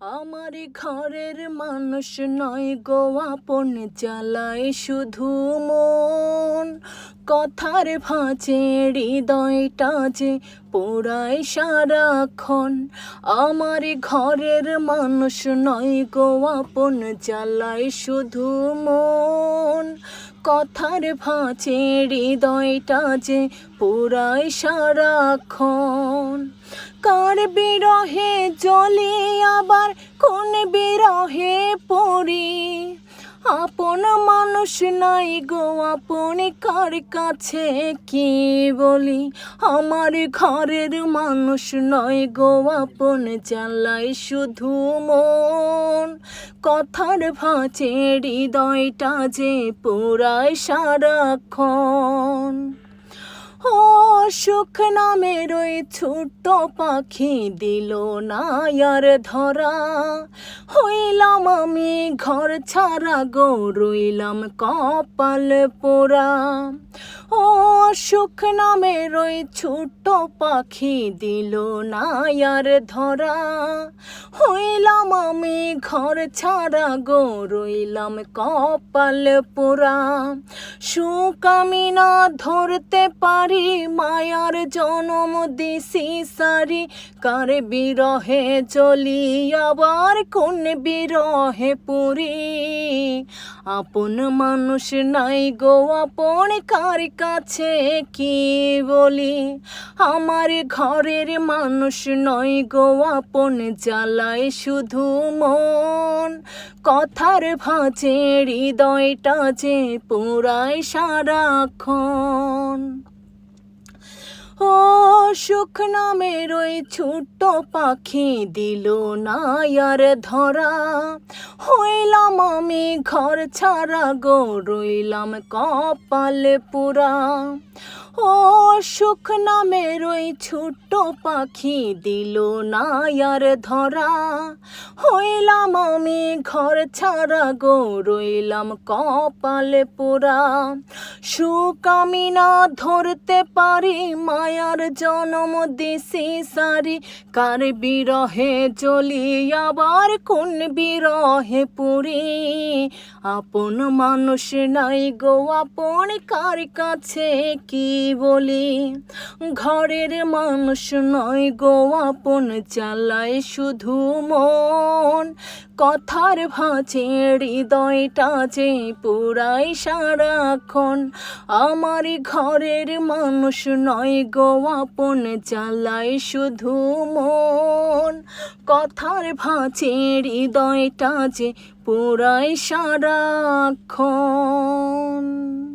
আমার ঘরের মানুষ নয় গো, আপন চালায় শুধু মন। কথার ভাঁচে হৃদয়টা যে পোড়ায় সারাক্ষণ। আমার ঘরের মানুষ নয় গো, আপন চালায় শুধু মন। কথার ভাঁচে হৃদয়টা যে পুরাই সারাক্ষণ। কার বিরহে জলে আবার কোন বিরহে পড়ি? আপন মানুষ নাই গো, আপন কার কাছে কি বলি? আমার ঘরের মানুষ নয় গো, আপন চালাই শুধু মন। কথার ভাঁচে হৃদয়টা যে পুরাই সারাক্ষণ। সুখ নামের ওই ছোট্ট পাখি দিল না আর ধরা। হইলাম আমি ঘর ছাড়া গো, রইলাম কপাল পোড়া। ও সুখ নামের ওই ছোট্ট পাখি দিল না আর ধরা। হইলাম আমি ঘর ছাড়া গো রইলাম কপাল পোড়া। সুখ আমি না ধরতে পারি, মায়ার জনম দিছি সারি। কার বিরহে চলি, আবার কোন বিরহে পুরি আপন মানুষ নাই গো, আপন কার কাছে কি বলি? আমার ঘরের মানুষ নয় গো, আপন জ্বালায় শুধু মন। কথার ভাঁচে হৃদয়টা যে পুরাই সারাক্ষণ। ও সুখ নামের ওই ছোট্ট পাখি দিল না আর ধরা। হইলাম আমি ঘর ছাড়া গো, রইলাম কপাল পুরা। ও সুখ নামের ওই ছোট্ট পাখি দিল না আর ধরা। হইলাম আমি ঘর ছাড়া, গো রইলাম কপালে পোড়া। সুখ আমি না ধরতে পারি, মায়ার জনম দেশে সারি। কার বিরহে চলি আবার কোন বিরহে পুরি? আপন মানুষ নাই গো, আপন কার কাছে কি বলি? ঘরের মানুষ নয় গো, আপন চালায় শুধু মন। কথার ভাঁচে হৃদয়টা যে পুরাই সারাক্ষণ। আমার ঘরের মানুষ নয় গো আপন চালায় শুধু মন। কথার ভাঁচে হৃদয়টা যে পুরাই সারাক্ষণ।